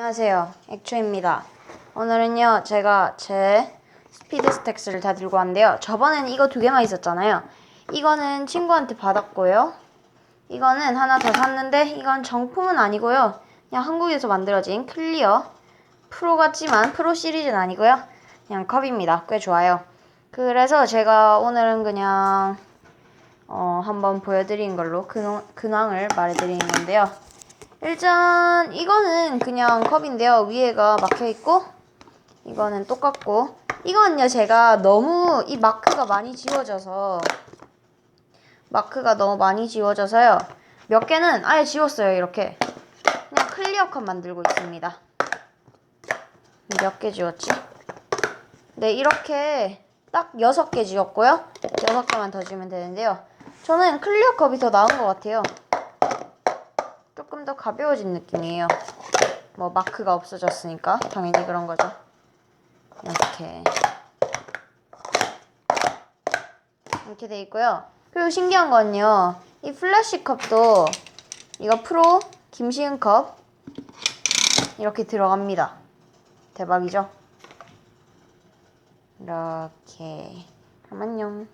안녕하세요. 액초입니다. 오늘은요, 제가 제 스피드 스택스를 다 들고 왔는데요. 저번에는 이거 두 개만 있었잖아요. 이거는 친구한테 받았고요. 이거는 하나 더 샀는데, 이건 정품은 아니고요. 그냥 한국에서 만들어진 클리어 프로 같지만 프로 시리즈는 아니고요. 그냥 컵입니다. 꽤 좋아요. 그래서 제가 오늘은 그냥 어, 한번 보여드린 걸로 근황, 근황을 말해드리는 건데요. 일단 이거는 그냥 컵인데요. 위에가 막혀 있고 이거는 똑같고 이거는요 제가 너무 이 마크가 많이 지워져서 마크가 너무 많이 지워져서요. 몇 개는 아예 지웠어요. 이렇게 그냥 클리어 컵 만들고 있습니다. 몇 개 지웠지? 네 이렇게 딱 여섯 개 지웠고요. 여섯 개만 더 지우면 되는데요. 저는 클리어 컵이 더 나은 것 같아요. 조금 더 가벼워진 느낌이에요. 뭐 마크가 없어졌으니까 당연히 그런 거죠. 이렇게 이렇게 돼 있고요. 그리고 신기한 건요. 이 플래시 컵도 이거 프로 김시은 컵 이렇게 들어갑니다. 대박이죠? 이렇게 잠깐만요.